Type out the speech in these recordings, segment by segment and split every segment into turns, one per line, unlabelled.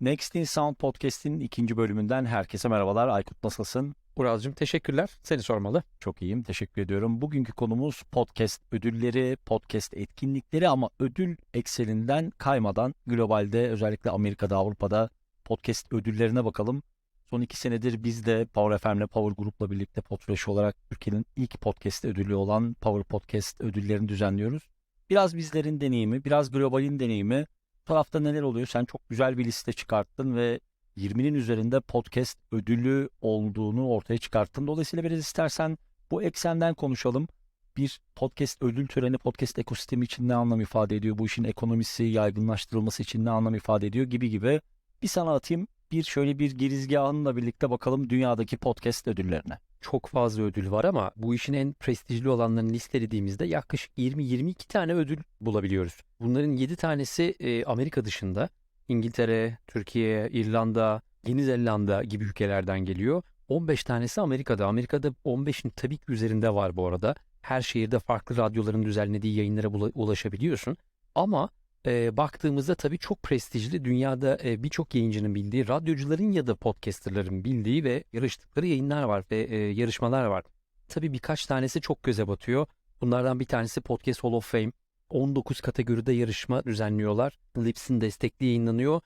Next in Sound Podcast'in ikinci bölümünden herkese merhabalar. Aykut nasılsın?
Uralcığım teşekkürler. Seni sormalı.
Çok iyiyim, teşekkür ediyorum. Bugünkü konumuz podcast ödülleri, podcast etkinlikleri ama ödül ekseninden kaymadan globalde özellikle Amerika'da, Avrupa'da podcast ödüllerine bakalım. Son iki senedir biz de Power FM'le Power Group'la birlikte Podfresh olarak Türkiye'nin ilk podcast ödülü olan Power Podcast ödüllerini düzenliyoruz. Biraz bizlerin deneyimi, biraz globalin deneyimi. Tarafta neler oluyor? Sen çok güzel bir liste çıkarttın ve 20'nin üzerinde podcast ödülü olduğunu ortaya çıkarttın. Dolayısıyla biraz istersen bu eksenden konuşalım. Bir podcast ödül töreni podcast ekosistemi için ne anlam ifade ediyor? Bu işin ekonomisi, yaygınlaştırılması için ne anlam ifade ediyor gibi gibi. Bir sana atayım. Bir şöyle bir girizgahınla birlikte bakalım dünyadaki podcast ödüllerine.
Çok fazla ödül var ama bu işin en prestijli olanlarını listelediğimizde yaklaşık 20-22 tane ödül bulabiliyoruz. Bunların 7 tanesi e, Amerika dışında. İngiltere, Türkiye, İrlanda, Yeni Zelanda gibi ülkelerden geliyor. 15 tanesi Amerika'da. Amerika'da 15'in tabii ki üzerinde var bu arada. Her şehirde farklı radyoların düzenlediği yayınlara ulaşabiliyorsun. Ama e, baktığımızda tabii çok prestijli, dünyada e, birçok yayıncının bildiği, radyocuların ya da podcasterların bildiği ve yarıştıkları yayınlar var ve e, yarışmalar var. Tabii birkaç tanesi çok göze batıyor. Bunlardan bir tanesi Podcast Hall of Fame. 19 kategoride yarışma düzenliyorlar. Lips'in destekli yayınlanıyor.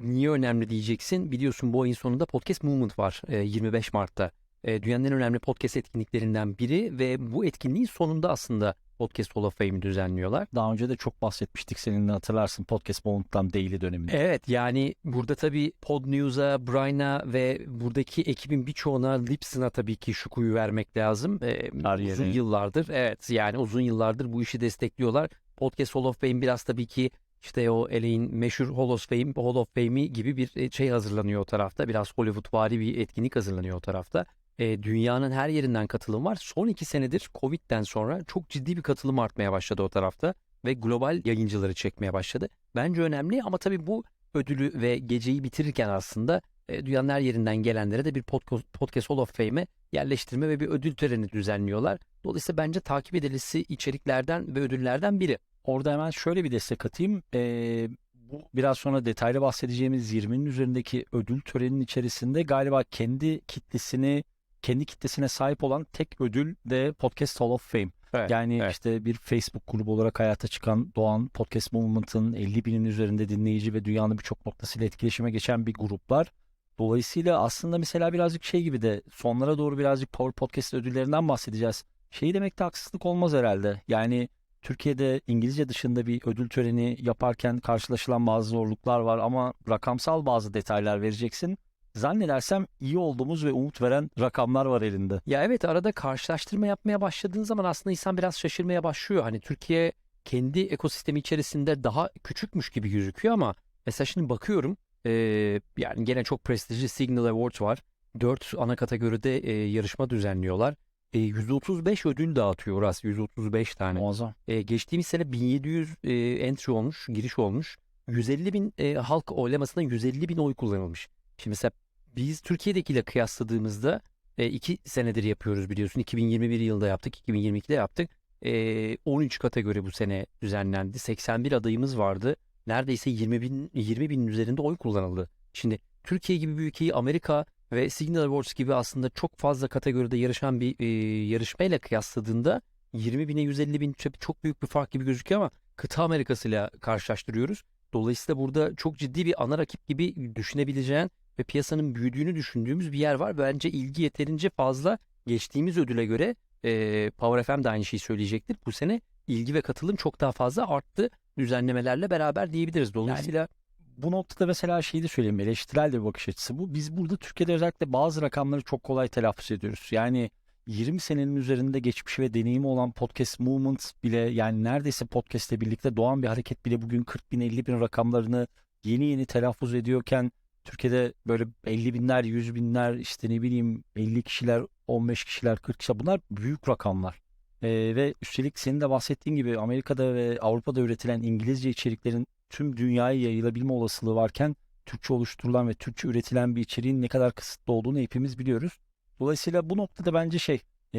Niye önemli diyeceksin? Biliyorsun bu ayın sonunda Podcast Movement var e, 25 Mart'ta. E, dünyanın en önemli podcast etkinliklerinden biri ve bu etkinliğin sonunda aslında Podcast Hall of Fame'i düzenliyorlar.
Daha önce de çok bahsetmiştik seninle hatırlarsın Podcast Moment'tan Daily döneminde.
Evet yani burada tabii Pod News'a, Brian'a ve buradaki ekibin birçoğuna Lipson'a tabii ki şu kuyu vermek lazım. Ee,
Kariyeri.
uzun yıllardır evet yani uzun yıllardır bu işi destekliyorlar. Podcast Hall of Fame biraz tabii ki işte o LA'in meşhur Hall of Fame, Hall of Fame'i gibi bir e, şey hazırlanıyor o tarafta. Biraz Hollywoodvari bir etkinlik hazırlanıyor o tarafta. E, dünyanın her yerinden katılım var. Son iki senedir Covid'den sonra çok ciddi bir katılım artmaya başladı o tarafta ve global yayıncıları çekmeye başladı. Bence önemli ama tabii bu ödülü ve geceyi bitirirken aslında e, dünyanın her yerinden gelenlere de bir podcast, podcast Hall of Fame'e yerleştirme ve bir ödül töreni düzenliyorlar. Dolayısıyla bence takip edilisi içeriklerden ve ödüllerden biri.
Orada hemen şöyle bir destek atayım. Ee, bu biraz sonra detaylı bahsedeceğimiz 20'nin üzerindeki ödül töreninin içerisinde galiba kendi kitlesini kendi kitlesine sahip olan tek ödül de Podcast Hall of Fame.
Evet,
Yani
evet.
işte bir Facebook grubu olarak hayata çıkan Doğan Podcast Movement'ın 50 binin üzerinde dinleyici ve dünyanın birçok noktasıyla etkileşime geçen bir gruplar. Dolayısıyla aslında mesela birazcık şey gibi de sonlara doğru birazcık Power Podcast ödüllerinden bahsedeceğiz. Şeyi demekte haksızlık olmaz herhalde. Yani Türkiye'de İngilizce dışında bir ödül töreni yaparken karşılaşılan bazı zorluklar var ama rakamsal bazı detaylar vereceksin. Zannedersem iyi olduğumuz ve umut veren rakamlar var elinde.
Ya evet arada karşılaştırma yapmaya başladığın zaman aslında insan biraz şaşırmaya başlıyor. Hani Türkiye kendi ekosistemi içerisinde daha küçükmüş gibi gözüküyor ama mesela şimdi bakıyorum eee, yani gene çok prestijli Signal Awards var. 4 ana kategoride eee, yarışma düzenliyorlar. E, 135 ödül dağıtıyor Uras 135 tane.
Muazzam.
E, geçtiğimiz sene 1700 e, entry olmuş, giriş olmuş. 150 bin e, halk oylamasından 150 bin oy kullanılmış. Şimdi mesela biz Türkiye'dekiyle kıyasladığımızda e, iki senedir yapıyoruz biliyorsun. 2021 yılında yaptık, 2022'de yaptık. E, 13 kategori bu sene düzenlendi. 81 adayımız vardı. Neredeyse 20 bin, 20 binin üzerinde oy kullanıldı. Şimdi Türkiye gibi bir ülkeyi Amerika ve Signal Awards gibi aslında çok fazla kategoride yarışan bir e, yarışmayla kıyasladığında 20 bine 150 bin çok- büyük bir fark gibi gözüküyor ama kıta Amerikasıyla karşılaştırıyoruz. Dolayısıyla burada çok ciddi bir ana rakip gibi düşünebileceğin ve piyasanın büyüdüğünü düşündüğümüz bir yer var. Bence ilgi yeterince fazla geçtiğimiz ödüle göre e, Power FM de aynı şeyi söyleyecektir. Bu sene ilgi ve katılım çok daha fazla arttı düzenlemelerle beraber diyebiliriz. Dolayısıyla
bu noktada mesela şeyi de söyleyeyim eleştirel de bir bakış açısı bu. Biz burada Türkiye'de özellikle bazı rakamları çok kolay telaffuz ediyoruz. Yani 20 senenin üzerinde geçmişi ve deneyimi olan Podcast Movement bile yani neredeyse podcast'le birlikte doğan bir hareket bile bugün 40 bin 50 bin rakamlarını yeni yeni telaffuz ediyorken Türkiye'de böyle 50 binler 100 binler işte ne bileyim 50 kişiler 15 kişiler 40 kişiler bunlar büyük rakamlar. Ee, ve üstelik senin de bahsettiğin gibi Amerika'da ve Avrupa'da üretilen İngilizce içeriklerin tüm dünyaya yayılabilme olasılığı varken Türkçe oluşturulan ve Türkçe üretilen bir içeriğin ne kadar kısıtlı olduğunu hepimiz biliyoruz. Dolayısıyla bu noktada bence şey e,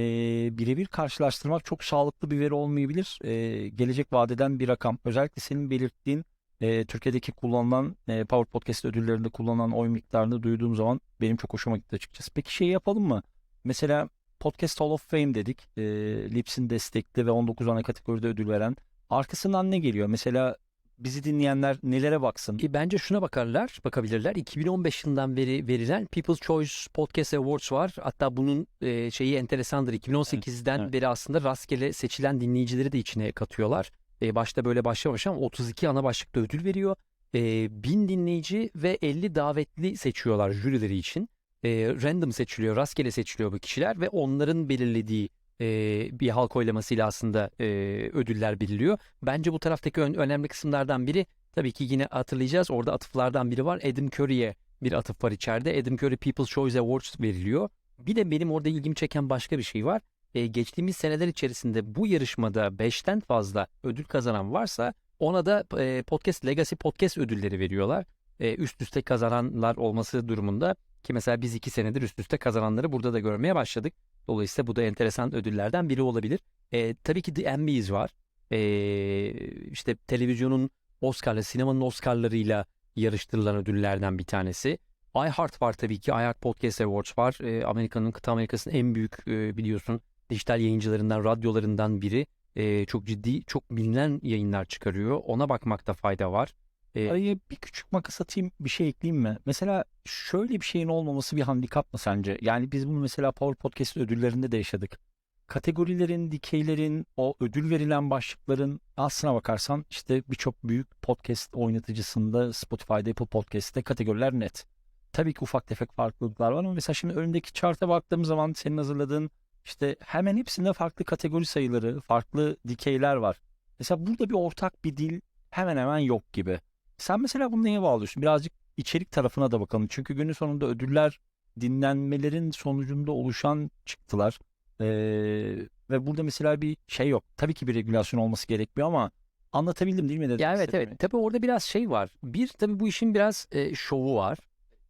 birebir karşılaştırmak çok sağlıklı bir veri olmayabilir. E, gelecek vadeden bir rakam. Özellikle senin belirttiğin e, Türkiye'deki kullanılan e, Power Podcast ödüllerinde kullanılan oy miktarını duyduğum zaman benim çok hoşuma gitti açıkçası. Peki şey yapalım mı? Mesela Podcast Hall of Fame dedik. E, Lips'in destekli ve 19 ana kategoride ödül veren. Arkasından ne geliyor? Mesela bizi dinleyenler nelere baksın?
E, bence şuna bakarlar, bakabilirler. 2015 yılından beri verilen People's Choice Podcast Awards var. Hatta bunun e, şeyi enteresandır. 2018'den
evet.
beri aslında rastgele seçilen dinleyicileri de içine katıyorlar. E, başta böyle başlamamış ama 32 ana başlıkta ödül veriyor. E, 1000 dinleyici ve 50 davetli seçiyorlar jürileri için. E, random seçiliyor, rastgele seçiliyor bu kişiler ve onların belirlediği e, bir halk oylamasıyla aslında e, ödüller belirliyor. Bence bu taraftaki ön- önemli kısımlardan biri tabii ki yine hatırlayacağız. Orada atıflardan biri var. Adam Curry'e bir atıf var içeride. Adam Curry People's Choice Awards veriliyor. Bir de benim orada ilgimi çeken başka bir şey var. E, geçtiğimiz seneler içerisinde bu yarışmada 5'ten fazla ödül kazanan varsa ona da e, Podcast Legacy Podcast ödülleri veriyorlar. E, üst üste kazananlar olması durumunda ki mesela biz iki senedir üst üste kazananları burada da görmeye başladık. Dolayısıyla bu da enteresan ödüllerden biri olabilir. E, tabii ki The Emmys var. E, işte televizyonun Oscar'la, sinemanın Oscar'larıyla yarıştırılan ödüllerden bir tanesi. iHeart var tabii ki. iHeart Podcast Awards var. E, Amerika'nın, kıta Amerika'sının en büyük e, biliyorsun dijital yayıncılarından, radyolarından biri. E, çok ciddi, çok bilinen yayınlar çıkarıyor. Ona bakmakta fayda var. E,
Araya bir küçük makas atayım bir şey ekleyeyim mi? Mesela şöyle bir şeyin olmaması bir handikap mı sence? Yani biz bunu mesela Power Podcast ödüllerinde de yaşadık. Kategorilerin, dikeylerin, o ödül verilen başlıkların aslına bakarsan işte birçok büyük podcast oynatıcısında Spotify'da, Apple Podcast'te kategoriler net. Tabii ki ufak tefek farklılıklar var ama mesela şimdi önündeki chart'a baktığım zaman senin hazırladığın işte hemen hepsinde farklı kategori sayıları, farklı dikeyler var. Mesela burada bir ortak bir dil hemen hemen yok gibi. Sen mesela bunu neye bağlıyorsun? Birazcık içerik tarafına da bakalım. Çünkü günün sonunda ödüller dinlenmelerin sonucunda oluşan çıktılar. Ee, ve burada mesela bir şey yok. Tabii ki bir regülasyon olması gerekmiyor ama anlatabildim değil mi? dedim
Ya evet evet. Tabii orada biraz şey var. Bir tabii bu işin biraz e, şovu var.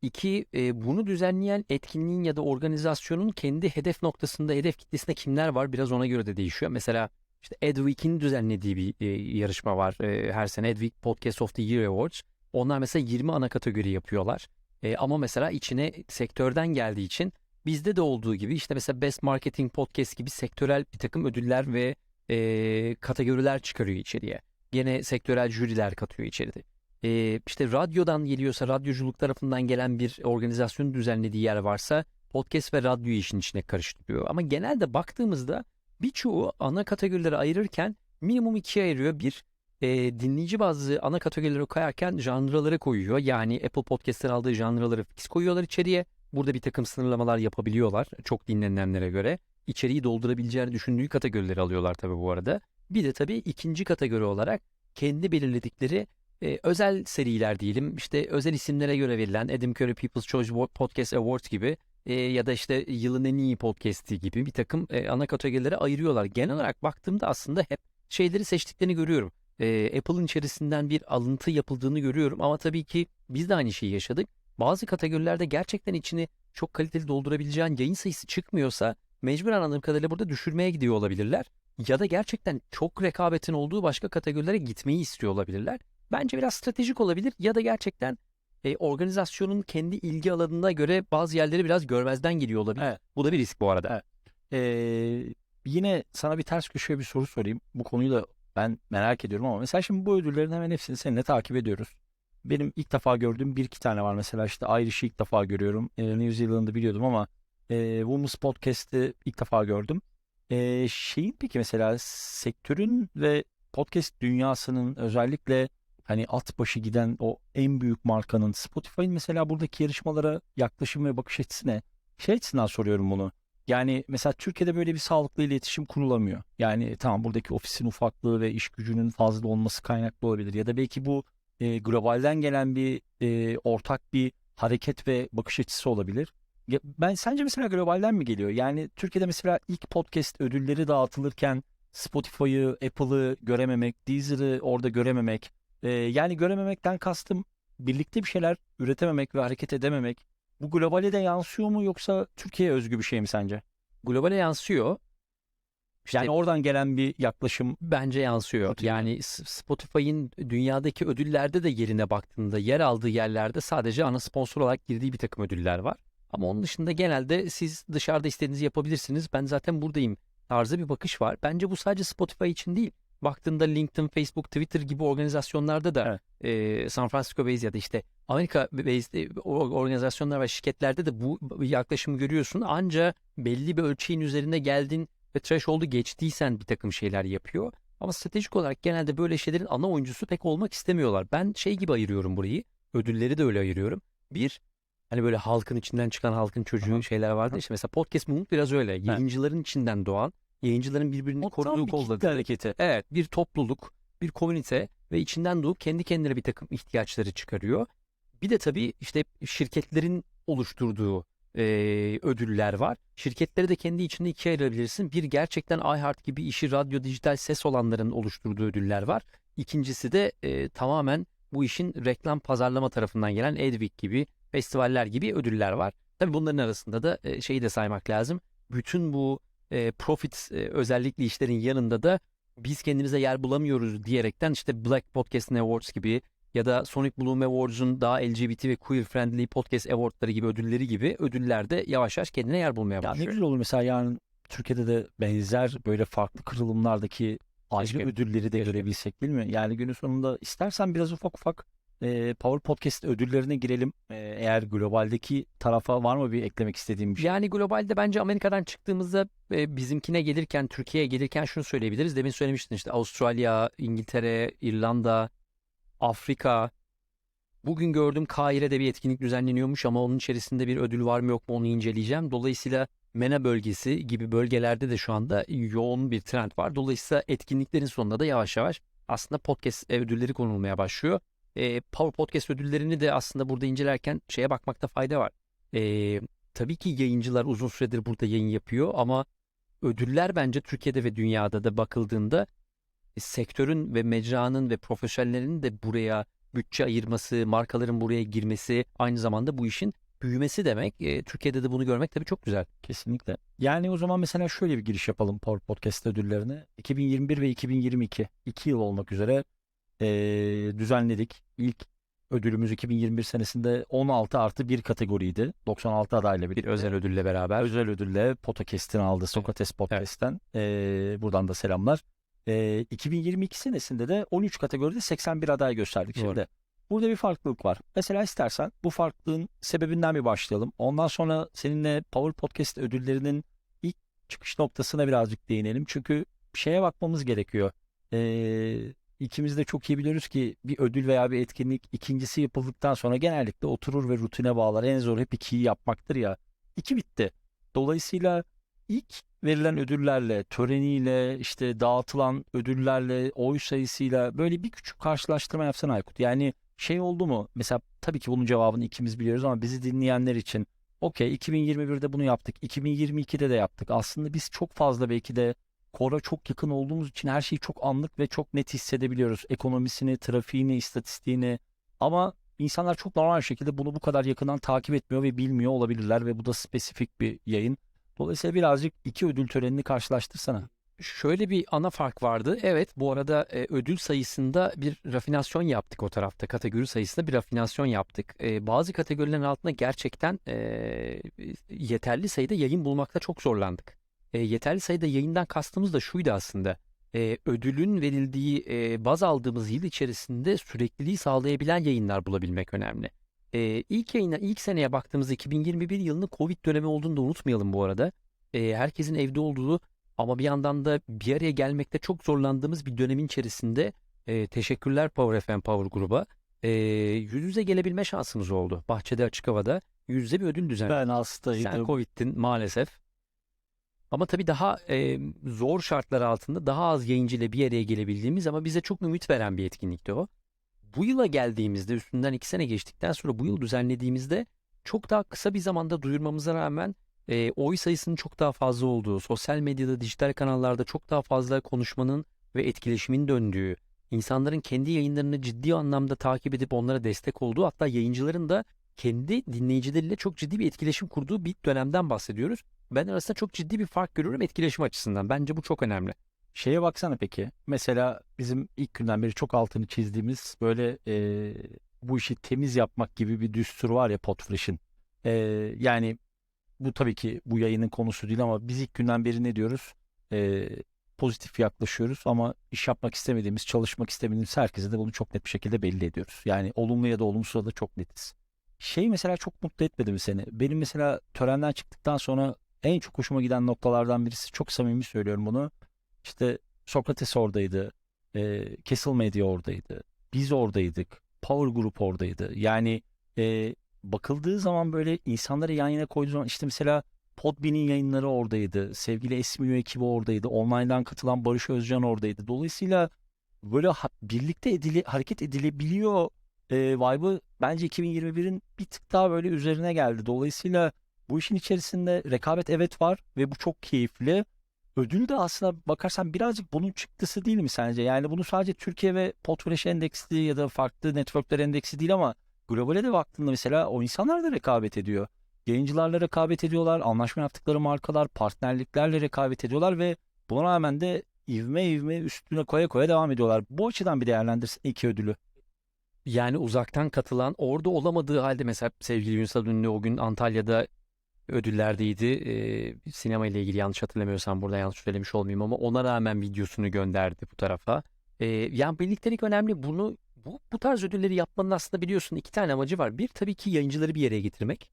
İki e, bunu düzenleyen etkinliğin ya da organizasyonun kendi hedef noktasında, hedef kitlesinde kimler var biraz ona göre de değişiyor. Mesela işte Edweek'in düzenlediği bir e, yarışma var e, her sene. Edweek Podcast of the Year Awards. Onlar mesela 20 ana kategori yapıyorlar. E, ama mesela içine sektörden geldiği için bizde de olduğu gibi işte mesela Best Marketing Podcast gibi sektörel bir takım ödüller ve e, kategoriler çıkarıyor içeriye. Gene sektörel jüriler katıyor içeride. E, işte radyodan geliyorsa, radyoculuk tarafından gelen bir organizasyonun düzenlediği yer varsa podcast ve radyoyu işin içine karıştırıyor. Ama genelde baktığımızda birçoğu ana kategorileri ayırırken minimum ikiye ayırıyor. Bir, e, dinleyici bazı ana kategorileri koyarken janraları koyuyor. Yani Apple Podcast'ten aldığı janraları fix koyuyorlar içeriye. Burada bir takım sınırlamalar yapabiliyorlar çok dinlenenlere göre. İçeriği doldurabileceğini düşündüğü kategorileri alıyorlar tabii bu arada. Bir de tabii ikinci kategori olarak kendi belirledikleri e, özel seriler diyelim. İşte özel isimlere göre verilen Adam Curry People's Choice Podcast Awards gibi e, ya da işte yılın en iyi podcast'i gibi bir takım e, ana kategorilere ayırıyorlar. Genel olarak baktığımda aslında hep şeyleri seçtiklerini görüyorum. E, Apple'ın içerisinden bir alıntı yapıldığını görüyorum ama tabii ki biz de aynı şeyi yaşadık. Bazı kategorilerde gerçekten içini çok kaliteli doldurabileceğin yayın sayısı çıkmıyorsa mecbur anladığım kadarıyla burada düşürmeye gidiyor olabilirler. Ya da gerçekten çok rekabetin olduğu başka kategorilere gitmeyi istiyor olabilirler. Bence biraz stratejik olabilir ya da gerçekten e, organizasyonun kendi ilgi alanına göre bazı yerleri biraz görmezden geliyor olabilir.
Evet.
Bu da bir risk bu arada.
Evet. Ee, yine sana bir ters köşeye bir soru sorayım. Bu konuyu da ben merak ediyorum ama mesela şimdi bu ödüllerin hemen hepsini seninle takip ediyoruz. Benim ilk defa gördüğüm bir iki tane var. Mesela işte Irish'i ilk defa görüyorum. Ee, New Zealand'ı biliyordum ama e, Women's Podcast'ı ilk defa gördüm. Ee, şeyin peki mesela sektörün ve podcast dünyasının özellikle hani at başı giden o en büyük markanın Spotify'ın mesela buradaki yarışmalara yaklaşım ve bakış açısı ne? Şey açısından soruyorum bunu. Yani mesela Türkiye'de böyle bir sağlıklı iletişim kurulamıyor. Yani tamam buradaki ofisin ufaklığı ve iş gücünün fazla olması kaynaklı olabilir. Ya da belki bu e, globalden gelen bir e, ortak bir hareket ve bakış açısı olabilir. Ya ben sence mesela globalden mi geliyor? Yani Türkiye'de mesela ilk podcast ödülleri dağıtılırken Spotify'ı, Apple'ı görememek, Deezer'ı orada görememek. E, yani görememekten kastım birlikte bir şeyler üretememek ve hareket edememek. Bu globale de yansıyor mu yoksa Türkiye'ye özgü bir şey mi sence?
Globale yansıyor. İşte
Yani oradan gelen bir yaklaşım
bence yansıyor.
Spotify.
Yani Spotify'ın dünyadaki ödüllerde de yerine baktığında yer aldığı yerlerde sadece ana sponsor olarak girdiği bir takım ödüller var. Ama onun dışında genelde siz dışarıda istediğinizi yapabilirsiniz. Ben zaten buradayım tarzı bir bakış var. Bence bu sadece Spotify için değil. Baktığında LinkedIn, Facebook, Twitter gibi organizasyonlarda da e, San Francisco based ya da işte Amerika based organizasyonlar ve şirketlerde de bu bu yaklaşımı görüyorsun. Anca belli bir ölçeğin üzerine geldin ve threshold'u geçtiysen bir takım şeyler yapıyor. Ama stratejik olarak genelde böyle şeylerin ana oyuncusu pek olmak istemiyorlar. Ben şey gibi ayırıyorum burayı. Ödülleri de öyle ayırıyorum. Bir, hani böyle halkın içinden çıkan halkın çocuğu şeyler vardı. İşte mesela podcast movement biraz öyle. Yayıncıların içinden doğan, yayıncıların birbirini
O
koruduğu kolladığı.
hareketi.
Evet bir topluluk, bir komünite ve içinden doğup kendi kendine bir takım ihtiyaçları çıkarıyor. Bir de tabii işte şirketlerin oluşturduğu e, ödüller var. Şirketleri de kendi içinde ikiye ayırabilirsin. Bir gerçekten iHeart gibi işi radyo dijital ses olanların oluşturduğu ödüller var. İkincisi de e, tamamen bu işin reklam pazarlama tarafından gelen Edvik gibi festivaller gibi ödüller var. Tabii bunların arasında da e, şeyi de saymak lazım. Bütün bu e, profit e, özellikli işlerin yanında da biz kendimize yer bulamıyoruz diyerekten işte Black Podcast Awards gibi ya da Sonic Bloom Awards'un daha LGBT ve queer friendly podcast awardları gibi ödülleri gibi ödüllerde yavaş yavaş kendine yer bulmaya
Ya ne
başlıyor.
güzel olur mesela yani Türkiye'de de benzer böyle farklı kırılımlardaki ayrı ödülleri de görebilsek değil mi? Yani günün sonunda istersen biraz ufak ufak e, Power Podcast ödüllerine girelim. E, eğer globaldeki tarafa var mı bir eklemek istediğim bir şey?
Yani globalde bence Amerika'dan çıktığımızda e, bizimkine gelirken, Türkiye'ye gelirken şunu söyleyebiliriz. Demin söylemiştin işte Avustralya, İngiltere, İrlanda, Afrika. Bugün gördüm Kahire'de bir etkinlik düzenleniyormuş ama onun içerisinde bir ödül var mı yok mu onu inceleyeceğim. Dolayısıyla MENA bölgesi gibi bölgelerde de şu anda yoğun bir trend var. Dolayısıyla etkinliklerin sonunda da yavaş yavaş aslında podcast ödülleri konulmaya başlıyor. E, Power Podcast ödüllerini de aslında burada incelerken şeye bakmakta fayda var. E, tabii ki yayıncılar uzun süredir burada yayın yapıyor ama ödüller bence Türkiye'de ve dünyada da bakıldığında e, sektörün ve mecranın ve profesyonellerin de buraya bütçe ayırması, markaların buraya girmesi, aynı zamanda bu işin büyümesi demek. E, Türkiye'de de bunu görmek tabii çok güzel.
Kesinlikle. Yani o zaman mesela şöyle bir giriş yapalım Power Podcast ödüllerine. 2021 ve 2022 iki yıl olmak üzere e, düzenledik. İlk ödülümüz 2021 senesinde 16 artı 1 kategoriydi. 96 adayla
Bir
birlikte.
özel ödülle beraber.
özel ödülle Podcast'ini aldı. Sokrates Podcast'ten. Ee, buradan da selamlar. Ee, 2022 senesinde de 13 kategoride 81 aday gösterdik.
Doğru.
Şimdi burada bir farklılık var. Mesela istersen bu farklılığın sebebinden bir başlayalım. Ondan sonra seninle Power Podcast ödüllerinin ilk çıkış noktasına birazcık değinelim. Çünkü şeye bakmamız gerekiyor. Ee, ikimiz de çok iyi biliyoruz ki bir ödül veya bir etkinlik ikincisi yapıldıktan sonra genellikle oturur ve rutine bağlar. En zor hep ikiyi yapmaktır ya. İki bitti. Dolayısıyla ilk verilen ödüllerle, töreniyle, işte dağıtılan ödüllerle, oy sayısıyla böyle bir küçük karşılaştırma yapsana Aykut. Yani şey oldu mu? Mesela tabii ki bunun cevabını ikimiz biliyoruz ama bizi dinleyenler için okey 2021'de bunu yaptık. 2022'de de yaptık. Aslında biz çok fazla belki de kora çok yakın olduğumuz için her şeyi çok anlık ve çok net hissedebiliyoruz. Ekonomisini, trafiğini, istatistiğini ama insanlar çok normal şekilde bunu bu kadar yakından takip etmiyor ve bilmiyor olabilirler ve bu da spesifik bir yayın. Dolayısıyla birazcık iki ödül törenini karşılaştırsana.
Şöyle bir ana fark vardı. Evet bu arada e, ödül sayısında bir rafinasyon yaptık o tarafta. Kategori sayısında bir rafinasyon yaptık. E, bazı kategorilerin altında gerçekten e, yeterli sayıda yayın bulmakta çok zorlandık. E, yeterli sayıda yayından kastımız da şuydu aslında. E, ödülün verildiği e, baz aldığımız yıl içerisinde sürekliliği sağlayabilen yayınlar bulabilmek önemli. E, ilk yayına, ilk seneye baktığımızda 2021 yılının Covid dönemi olduğunu da unutmayalım bu arada. E, herkesin evde olduğu ama bir yandan da bir araya gelmekte çok zorlandığımız bir dönemin içerisinde e, teşekkürler Power FM Power Gruba. E, yüz yüze gelebilme şansımız oldu. Bahçede açık havada yüz yüze bir ödül düzenledik.
Ben
Sen
hastaydım.
Covid'tin maalesef. Ama tabii daha e, zor şartlar altında daha az yayıncı ile bir araya gelebildiğimiz ama bize çok ümit veren bir etkinlikti o. Bu yıla geldiğimizde üstünden iki sene geçtikten sonra bu yıl düzenlediğimizde çok daha kısa bir zamanda duyurmamıza rağmen e, oy sayısının çok daha fazla olduğu, sosyal medyada, dijital kanallarda çok daha fazla konuşmanın ve etkileşimin döndüğü, insanların kendi yayınlarını ciddi anlamda takip edip onlara destek olduğu, hatta yayıncıların da kendi dinleyicileriyle çok ciddi bir etkileşim kurduğu bir dönemden bahsediyoruz. Ben arasında çok ciddi bir fark görüyorum etkileşim açısından. Bence bu çok önemli.
Şeye baksana peki. Mesela bizim ilk günden beri çok altını çizdiğimiz böyle e, bu işi temiz yapmak gibi bir düstur var ya Podfresh'in. E, yani bu tabii ki bu yayının konusu değil ama biz ilk günden beri ne diyoruz? E, pozitif yaklaşıyoruz ama iş yapmak istemediğimiz, çalışmak istemediğimiz herkese de bunu çok net bir şekilde belli ediyoruz. Yani olumlu ya da olumsuz da çok netiz. Şey mesela çok mutlu etmedi mi seni? Benim mesela törenden çıktıktan sonra en çok hoşuma giden noktalardan birisi çok samimi söylüyorum bunu. İşte Sokrates oradaydı. E, Castle Media oradaydı. Biz oradaydık. Power Group oradaydı. Yani e, bakıldığı zaman böyle insanları yan yana koyduğu zaman işte mesela Podbean'in yayınları oradaydı. Sevgili SMU ekibi oradaydı. Online'dan katılan Barış Özcan oradaydı. Dolayısıyla böyle ha- birlikte edili, hareket edilebiliyor e, vibe'ı bence 2021'in bir tık daha böyle üzerine geldi. Dolayısıyla bu işin içerisinde rekabet evet var ve bu çok keyifli. Ödül de aslında bakarsan birazcık bunun çıktısı değil mi sence? Yani bunu sadece Türkiye ve Podfresh endeksi ya da farklı networkler endeksi değil ama globale de baktığında mesela o insanlar da rekabet ediyor. Yayıncılarla rekabet ediyorlar, anlaşma yaptıkları markalar, partnerliklerle rekabet ediyorlar ve buna rağmen de ivme ivme üstüne koya koya devam ediyorlar. Bu açıdan bir değerlendirsin iki ödülü.
Yani uzaktan katılan orada olamadığı halde mesela sevgili Ünsal Ünlü o gün Antalya'da ödüllerdeydi. Ee, sinema ile ilgili yanlış hatırlamıyorsam burada yanlış söylemiş olmayayım ama ona rağmen videosunu gönderdi bu tarafa. Ee, yani birliktelik önemli. Bunu bu, bu tarz ödülleri yapmanın aslında biliyorsun iki tane amacı var. Bir tabii ki yayıncıları bir yere getirmek.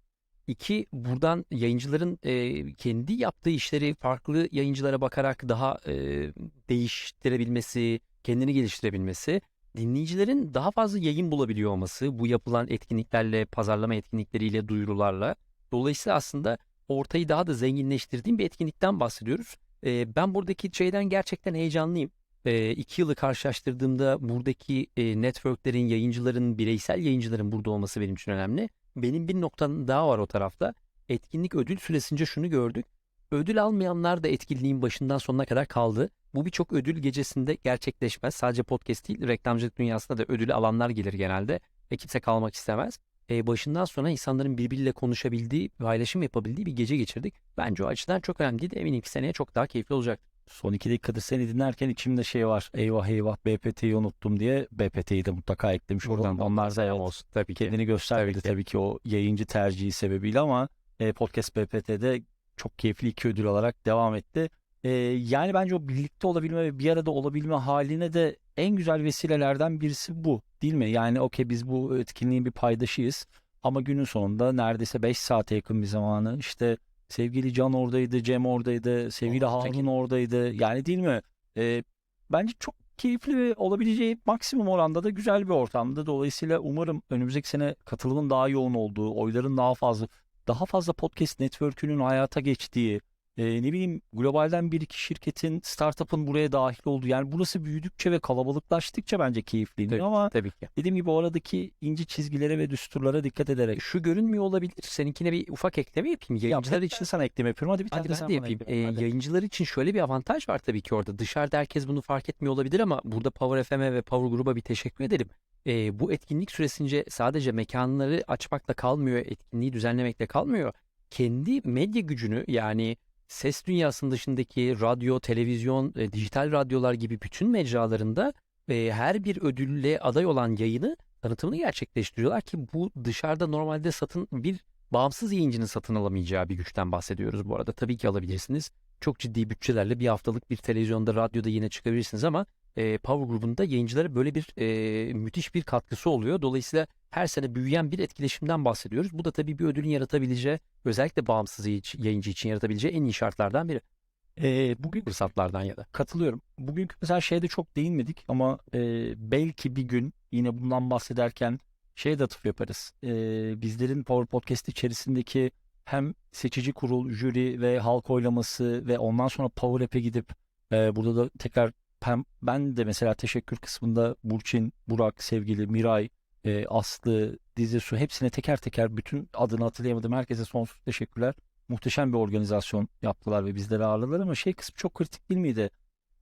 İki buradan yayıncıların e, kendi yaptığı işleri farklı yayıncılara bakarak daha e, değiştirebilmesi, kendini geliştirebilmesi dinleyicilerin daha fazla yayın bulabiliyor olması bu yapılan etkinliklerle, pazarlama etkinlikleriyle, duyurularla. Dolayısıyla aslında ortayı daha da zenginleştirdiğim bir etkinlikten bahsediyoruz. Ee, ben buradaki şeyden gerçekten heyecanlıyım. Ee, iki yılı karşılaştırdığımda buradaki e, networklerin, yayıncıların, bireysel yayıncıların burada olması benim için önemli. Benim bir noktanın daha var o tarafta. Etkinlik ödül süresince şunu gördük. Ödül almayanlar da etkinliğin başından sonuna kadar kaldı. Bu birçok ödül gecesinde gerçekleşmez. Sadece podcast değil, reklamcılık dünyasında da ödülü alanlar gelir genelde ve kimse kalmak istemez. E, başından sona insanların birbiriyle konuşabildiği, paylaşım yapabildiği bir gece geçirdik. Bence o açıdan çok önemliydi. Eminim ki seneye çok daha keyifli olacak.
Son iki dakikadır seni dinlerken içimde şey var. Eyvah eyvah BPT'yi unuttum diye BPT'yi de mutlaka eklemiş oldum. Onlar da evet,
olsun tabii ki.
kendini göstermedi
Tabii ki.
tabii ki o yayıncı tercihi sebebiyle ama e, Podcast BPT'de çok keyifli iki ödül olarak devam etti. E, yani bence o birlikte olabilme ve bir arada olabilme haline de en güzel vesilelerden birisi bu değil mi? Yani okey biz bu etkinliğin bir paydaşıyız ama günün sonunda neredeyse 5 saate yakın bir zamanı işte sevgili Can oradaydı, Cem oradaydı, sevgili
Oh,
Harun oradaydı. Yani değil mi? E, bence çok keyifli ve olabileceği maksimum oranda da güzel bir ortamdı. Dolayısıyla umarım önümüzdeki sene katılımın daha yoğun olduğu, oyların daha fazla, daha fazla podcast network'ünün hayata geçtiği, e, ne bileyim globalden bir iki şirketin, startup'ın buraya dahil olduğu. Yani burası büyüdükçe ve kalabalıklaştıkça bence keyifliydi.
Tabii,
Ama
tabii ki.
dediğim gibi oradaki ince çizgilere ve düsturlara dikkat ederek.
Şu görünmüyor olabilir. Seninkine bir ufak ekleme yapayım.
Ya
Yayıncılar
ben
için
sana ekleme yapıyorum. Hadi bir tane
Hadi
de
ben yapayım. Ee,
Hadi.
yayıncılar için şöyle bir avantaj var tabii ki orada. Dışarıda herkes bunu fark etmiyor olabilir ama burada Power FM'e ve Power Group'a bir teşekkür edelim. Ee, bu etkinlik süresince sadece mekanları açmakla kalmıyor, etkinliği düzenlemekle kalmıyor. Kendi medya gücünü yani ses dünyasının dışındaki radyo, televizyon, e, dijital radyolar gibi bütün mecralarında e, her bir ödülle aday olan yayını tanıtımını gerçekleştiriyorlar ki bu dışarıda normalde satın bir bağımsız yayıncının satın alamayacağı bir güçten bahsediyoruz bu arada. Tabii ki alabilirsiniz. Çok ciddi bütçelerle bir haftalık bir televizyonda, radyoda yine çıkabilirsiniz ama e, Power grubunda yayıncılara böyle bir e, müthiş bir katkısı oluyor. Dolayısıyla her sene büyüyen bir etkileşimden bahsediyoruz. Bu da tabii bir ödülün yaratabileceği, özellikle bağımsız yayıncı- için yaratabileceği en iyi şartlardan biri.
Ee, bugün
Fırsatlardan ya da.
Katılıyorum. Bugünkü mesela şeyde çok değinmedik ama e, belki bir gün yine bundan bahsederken şeye de atıf yaparız. E, bizlerin Power Podcast içerisindeki hem seçici kurul, jüri ve halk oylaması ve ondan sonra Power App'e gidip e, burada da tekrar ben de mesela teşekkür kısmında Burçin, Burak, sevgili Miray, e, Aslı, Dizesu hepsine teker teker bütün adını hatırlayamadım. Herkese sonsuz teşekkürler. Muhteşem bir organizasyon yaptılar ve bizleri ağırladılar ama şey kısmı çok kritik değil miydi?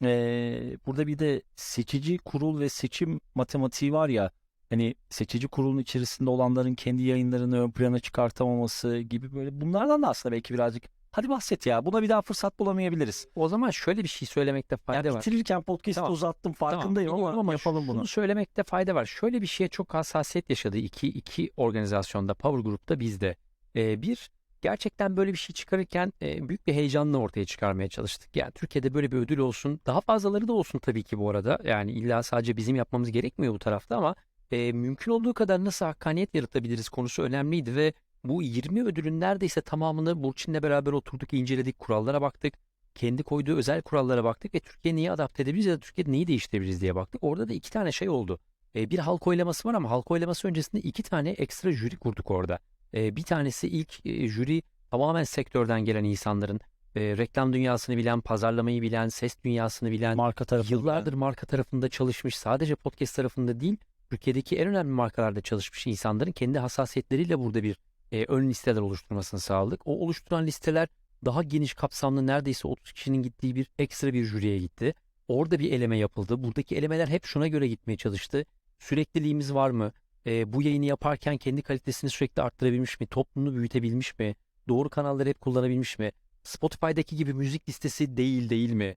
Ee, burada bir de seçici kurul ve seçim matematiği var ya hani seçici kurulun içerisinde olanların kendi yayınlarını ön plana çıkartamaması gibi böyle bunlardan da aslında belki birazcık Hadi bahset ya. Buna bir daha fırsat bulamayabiliriz.
O zaman şöyle bir şey söylemekte fayda
Yani
var.
bitirirken podcast'ı
Tamam.
uzattım
Tamam,
farkındayım
biliyorum
ama, yapalım
şunu
bunu.
söylemekte fayda var. Şöyle bir şeye çok hassasiyet yaşadı iki, iki organizasyonda, Power Group'ta bizde. Ee, bir, gerçekten böyle bir şey çıkarırken e, büyük bir heyecanla ortaya çıkarmaya çalıştık. Yani Türkiye'de böyle bir ödül olsun. Daha fazlaları da olsun tabii ki bu arada. Yani illa sadece bizim yapmamız gerekmiyor bu tarafta ama e, mümkün olduğu kadar nasıl hakkaniyet yaratabiliriz konusu önemliydi ve bu 20 ödülün neredeyse tamamını Burçin'le beraber oturduk, inceledik, kurallara baktık. Kendi koyduğu özel kurallara baktık ve Türkiye neyi adapte edebiliriz ya da Türkiye'de neyi değiştirebiliriz diye baktık. Orada da iki tane şey oldu. E, bir halk oylaması var ama halk oylaması öncesinde iki tane ekstra jüri kurduk orada. E, bir tanesi ilk e, jüri tamamen sektörden gelen insanların, e, reklam dünyasını bilen, pazarlamayı bilen, ses dünyasını bilen,
Marka tarafı.
yıllardır marka tarafında çalışmış, sadece podcast tarafında değil, Türkiye'deki en önemli markalarda çalışmış insanların kendi hassasiyetleriyle burada bir e, ön listeler oluşturmasını sağladık. O oluşturan listeler daha geniş kapsamlı neredeyse 30 kişinin gittiği bir ekstra bir jüriye gitti. Orada bir eleme yapıldı. Buradaki elemeler hep şuna göre gitmeye çalıştı. Sürekliliğimiz var mı? E, bu yayını yaparken kendi kalitesini sürekli arttırabilmiş mi? Toplumunu büyütebilmiş mi? Doğru kanalları hep kullanabilmiş mi? Spotify'daki gibi müzik listesi değil değil mi?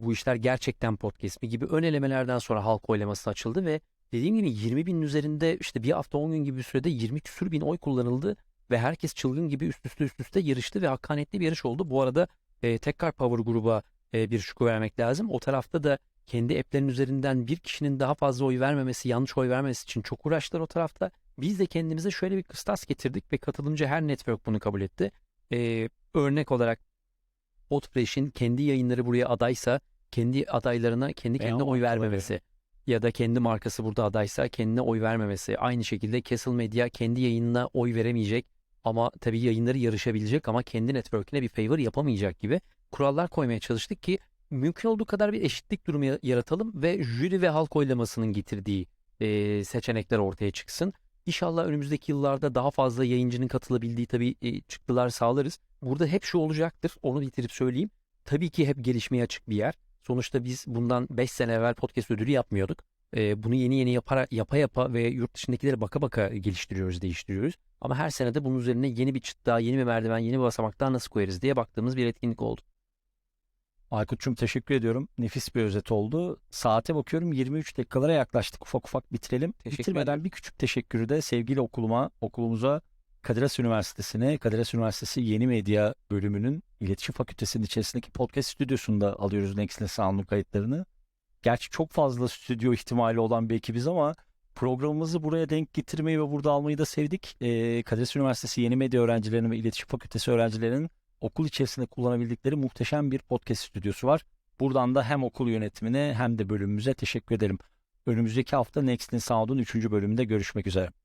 Bu işler gerçekten podcast mi gibi ön elemelerden sonra halk oylaması açıldı ve dediğim gibi 20 binin üzerinde işte bir hafta 10 gün gibi bir sürede 20 küsür bin oy kullanıldı ve herkes çılgın gibi üst üste üst üste yarıştı ve hakkaniyetli bir yarış oldu. Bu arada e, tekrar Power gruba e, bir şükür vermek lazım. O tarafta da kendi app'lerin üzerinden bir kişinin daha fazla oy vermemesi, yanlış oy vermemesi için çok uğraştılar o tarafta. Biz de kendimize şöyle bir kıstas getirdik ve katılımcı her network bunu kabul etti. E, örnek olarak Podfresh'in kendi yayınları buraya adaysa kendi adaylarına kendi kendine
Beyan
oy vermemesi ya da kendi markası burada adaysa kendine oy vermemesi. Aynı şekilde Castle Media kendi yayınına oy veremeyecek ama tabii yayınları yarışabilecek ama kendi network'ine bir favor yapamayacak gibi kurallar koymaya çalıştık ki mümkün olduğu kadar bir eşitlik durumu ya- yaratalım ve jüri ve halk oylamasının getirdiği e, seçenekler ortaya çıksın. İnşallah önümüzdeki yıllarda daha fazla yayıncının katılabildiği tabii e, çıktılar sağlarız. Burada hep şu olacaktır. Onu bitirip söyleyeyim. Tabii ki hep gelişmeye açık bir yer. Sonuçta biz bundan 5 sene evvel podcast ödülü yapmıyorduk. Ee, bunu yeni yeni yapara, yapa yapa ve yurt dışındakilere baka baka geliştiriyoruz, değiştiriyoruz. Ama her sene de bunun üzerine yeni bir çıt daha, yeni bir merdiven, yeni bir basamak daha nasıl koyarız diye baktığımız bir etkinlik oldu.
Aykut'cum teşekkür ediyorum. Nefis bir özet oldu. Saate bakıyorum 23 dakikalara yaklaştık. Ufak ufak bitirelim.
Teşekkür
Bitirmeden
ederim.
bir küçük teşekkürü de sevgili okuluma, okulumuza Kadir Has Üniversitesi'ne, Kadir Has Üniversitesi Yeni Medya bölümünün İletişim Fakültesi'nin içerisindeki podcast stüdyosunda alıyoruz Next'le Sound'un kayıtlarını. Gerçi çok fazla stüdyo ihtimali olan bir ekibiz ama programımızı buraya denk getirmeyi ve burada almayı da sevdik. Ee, Kadir Has Üniversitesi Yeni Medya öğrencilerinin ve İletişim Fakültesi öğrencilerinin okul içerisinde kullanabildikleri muhteşem bir podcast stüdyosu var. Buradan da hem okul yönetimine hem de bölümümüze teşekkür ederim. Önümüzdeki hafta Next'in Sound'un 3. bölümünde görüşmek üzere.